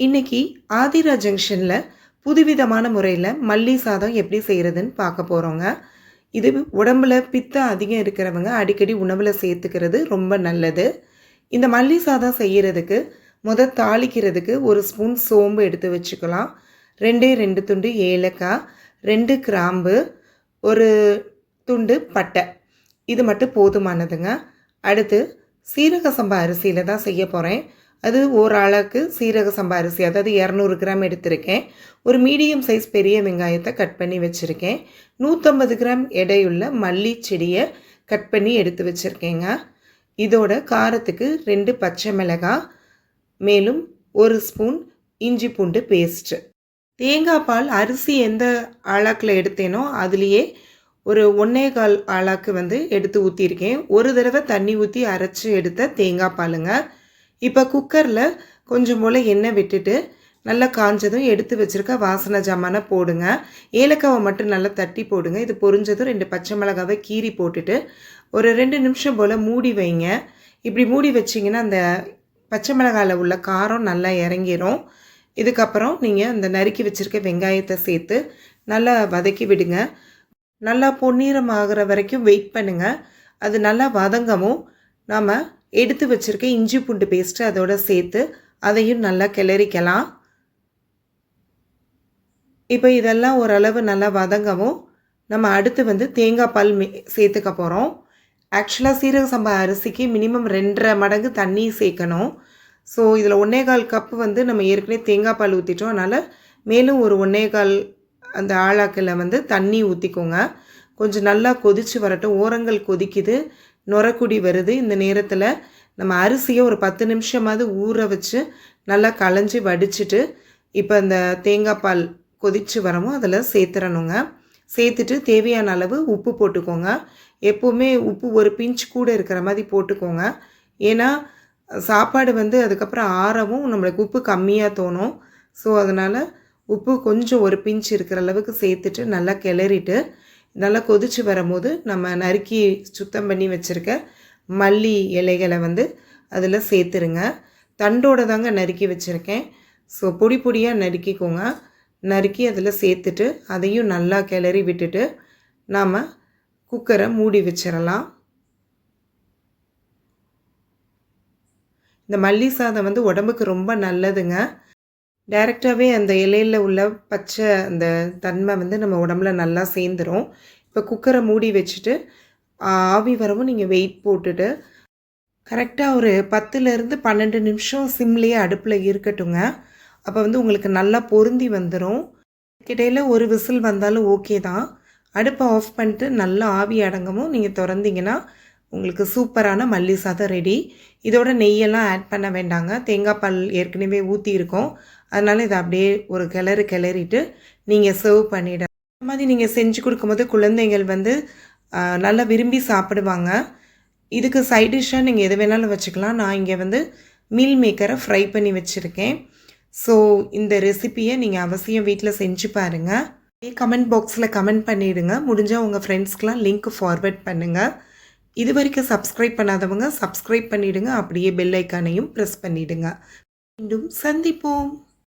இன்னைக்கு ஆதிரா ஜங்ஷனில் புதுவிதமான முறையில் மல்லி சாதம் எப்படி செய்கிறதுன்னு பார்க்க போகிறோங்க இது உடம்புல பித்தம் அதிகம் இருக்கிறவங்க அடிக்கடி உணவில் சேர்த்துக்கிறது ரொம்ப நல்லது. இந்த மல்லி சாதம் செய்கிறதுக்கு முத தாளிக்கிறதுக்கு ஒரு ஸ்பூன் சோம்பு எடுத்து வச்சுக்கலாம். ரெண்டே ரெண்டு துண்டு ஏலக்காய் ரெண்டு கிராம்பு ஒரு துண்டு பட்டை. இது மட்டும் போதுமானதுங்க. அடுத்து சீரக சம்பா அரிசியில் தான் செய்ய போகிறேன் அது ஒரு சீரக சம்பா அரிசி அதாவது இரநூறு கிராம் எடுத்திருக்கேன். ஒரு மீடியம் சைஸ் பெரிய வெங்காயத்தை கட் பண்ணி வச்சுருக்கேன். நூற்றம்பது கிராம் எடையுள்ள மல்லி செடியை கட் பண்ணி எடுத்து வச்சுருக்கேங்க. இதோட காரத்துக்கு ரெண்டு பச்சை மிளகாய் மேலும் ஒரு ஸ்பூன் இஞ்சி பூண்டு பேஸ்ட்டு. தேங்காய் பால் அரிசி எந்த ஆளாக்கில் எடுத்தேனோ அதுலேயே ஒரு ஒன்றே கால் ஆளாக்கு வந்து எடுத்து ஊற்றிருக்கேன் ஒரு தடவை தண்ணி ஊற்றி அரைச்சி எடுத்த தேங்காய் பாலுங்க. இப்போ குக்கரில் கொஞ்சம் போல் எண்ணெய் விட்டுட்டு நல்லா காஞ்சதும் எடுத்து வச்சுருக்க வாசனை ஜாமானை போடுங்க. ஏலக்காவை மட்டும் நல்லா தட்டி போடுங்க. இது பொரிஞ்சதும் ரெண்டு பச்சை மிளகாவை கீறி போட்டுட்டு ஒரு ரெண்டு நிமிஷம் போல் மூடி வைங்க. இப்படி மூடி வச்சிங்கன்னா அந்த பச்சை மிளகாயில் உள்ள காரம் நல்லா இறங்கிடும் இதுக்கப்புறம் நீங்கள் அந்த நறுக்கி வச்சுருக்க வெங்காயத்தை சேர்த்து நல்லா வதக்கி விடுங்க. நல்லா பொன்னிறம் ஆகிற வரைக்கும் வெயிட் பண்ணுங்கள் அது நல்லா வதங்கவும் நாம் எடுத்து வச்சுருக்க இஞ்சி பூண்டு பேஸ்ட்டு அதோட சேர்த்து அதையும் நல்லா கிளறிக்கலாம். இப்போ இதெல்லாம் ஓரளவு நல்லா வதங்கவும் நம்ம அடுத்து வந்து தேங்காய் பால் மே சேர்த்துக்க போகிறோம் ஆக்சுவலாக சீரக சம்பா அரிசிக்கு மினிமம் ரெண்டரை மடங்கு தண்ணி சேர்க்கணும். ஸோ இதில் ஒன்றே கால் கப்பு வந்து நம்ம ஏற்கனவே தேங்காய் பால் ஊற்றிட்டோம் அதனால் மேலும் ஒரு ஒன்றே கால் அந்த ஆழாக்கில் வந்து தண்ணி ஊற்றிக்கோங்க கொஞ்சம் நல்லா கொதித்து வரட்டும். ஓரங்கள் கொதிக்குது. நுரக்குடி வருது. இந்த நேரத்தில் நம்ம அரிசியை ஒரு பத்து நிமிஷமாவது ஊற வச்சு நல்லா களைஞ்சி வடிச்சிட்டு இப்போ அந்த தேங்காய் பால் கொதித்து வரமோ அதில் சேர்த்துறணுங்க. சேர்த்துட்டு தேவையான அளவு உப்பு போட்டுக்கோங்க. எப்போவுமே உப்பு ஒரு பிஞ்ச் கூட இருக்கிற மாதிரி போட்டுக்கோங்க. ஏன்னா சாப்பாடு வந்து அதுக்கப்புறம் ஆறவும் நம்மளுக்கு உப்பு கம்மியாக தோணும். ஸோ அதனால் உப்பு கொஞ்சம் ஒரு பிஞ்ச் இருக்கிற அளவுக்கு சேர்த்துட்டு நல்லா கிளறிட்டு நல்லா கொதித்து வரும்போது நம்ம நறுக்கி சுத்தம் பண்ணி வச்சுருக்க மல்லி இலைகளை வந்து அதில் சேர்த்துருங்க. தண்டோடு தாங்க நறுக்கி வச்சுருக்கேன். ஸோ பொடி பொடியாக நறுக்கிக்கோங்க. நறுக்கி அதில் சேர்த்துட்டு அதையும் நல்லா கிளறி விட்டுட்டு நாம் குக்கரை மூடி வச்சிடலாம் இந்த மல்லி சாதம் வந்து உடம்புக்கு ரொம்ப நல்லதுங்க. டைரெக்டாகவே அந்த இலையில் உள்ள பச்சை அந்த தன்மை வந்து நம்ம உடம்புல நல்லா சேர்ந்துடும் இப்போ குக்கரை மூடி வச்சுட்டு ஆவி வரவும் நீங்கள் வெயிட் போட்டுட்டு கரெக்டாக ஒரு பத்துலேருந்து பன்னெண்டு நிமிஷம் சிம்லேயே அடுப்பில் இருக்கட்டுங்க. அப்போ வந்து உங்களுக்கு நல்லா பொருந்தி வந்துடும் கிட்டையில் ஒரு விசில் வந்தாலும் ஓகே தான். அடுப்பை ஆஃப் பண்ணிட்டு நல்லா ஆவி அடங்கவும் நீங்கள் திறந்தீங்கன்னா உங்களுக்கு சூப்பரான மல்லி சாதம் ரெடி இதோட நெய்யெல்லாம் ஆட் பண்ண வேண்டாங்க. தேங்காய் பால் ஏற்கனவே ஊற்றி இருக்கோம் அதனால் இதை அப்படியே ஒரு கிளறு கிளறிட்டு நீங்கள் சர்வ் பண்ணிட இந்த மாதிரி நீங்கள் செஞ்சு கொடுக்கும்போது குழந்தைகள் வந்து நல்லா விரும்பி சாப்பிடுவாங்க. இதுக்கு சைட் டிஷ்ஷாக நீங்கள் எது வேணாலும் வச்சுக்கலாம். நான் இங்கே வந்து மீல் மேக்கரை ஃப்ரை பண்ணி வச்சுருக்கேன். ஸோ இந்த ரெசிப்பியை நீங்கள் அவசியம் வீட்டில் செஞ்சு பாருங்கள் கமெண்ட் பாக்ஸில் கமெண்ட் பண்ணிவிடுங்க முடிஞ்சால் உங்கள் ஃப்ரெண்ட்ஸ்க்கெலாம் லிங்க் ஃபார்வர்ட் பண்ணுங்கள் இது வரைக்கும் சப்ஸ்கிரைப் பண்ணாதவங்க சப்ஸ்கிரைப் பண்ணிவிடுங்க அப்படியே பெல் ஐக்கானையும் ப்ரெஸ் பண்ணிவிடுங்க மீண்டும் சந்திப்போம்.